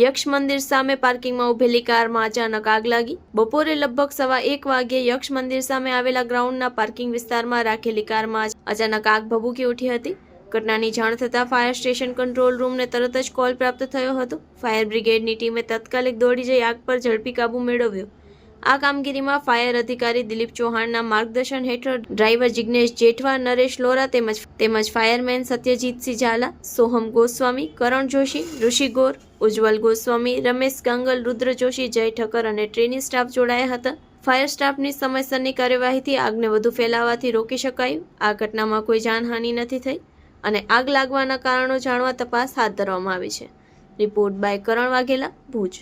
યક્ષ મંદિર સામે પાર્કિંગમાં ઉભેલી કારમાં અચાનક આગ લાગી. બપોરે લગભગ સવા એક વાગ્યે યક્ષ મંદિર સામે આવેલા ગ્રાઉન્ડના પાર્કિંગ વિસ્તારમાં રાખેલી કારમાં અચાનક આગ ભભૂકી ઉઠી હતી. ઘટનાની જાણ થતાં ફાયર સ્ટેશન કંટ્રોલ રૂમને તરત જ કોલ પ્રાપ્ત થયો હતો. ફાયર બ્રિગેડની ટીમે તાત્કાલિક દોડી જઈ આગ પર ઝડપી કાબૂ મેળવ્યો. આ કામગીરીમાં ફાયર અધિકારી દિલીપ ચૌહાણના માર્ગદર્શન હેઠળ ડ્રાઈવર જિગ્નેશ જેઠવા, નરેશ લોરા તેમજ તેમજ ફાયરમેન સત્યજીતસિંહ ઝાલા સોહમ ગોસ્વામી, કરણ જોશી, ઋષિ ગોર, ઉજ્જવલ ગોસ્વામી, રમેશ ગાંગલ, રુદ્ર જોશી, જય ઠક્કર અને ટ્રેનિંગ સ્ટાફ જોડાયા હતા. ફાયર સ્ટાફની સમયસરની કાર્યવાહીથી આગને વધુ ફેલાવાથી રોકી શકાયું. આ ઘટનામાં કોઈ જાનહાનિ નથી થઈ અને આગ લાગવાના કારણો જાણવા તપાસ હાથ ધરવામાં આવી છે. Report by Karan Vaghela, Bhuj.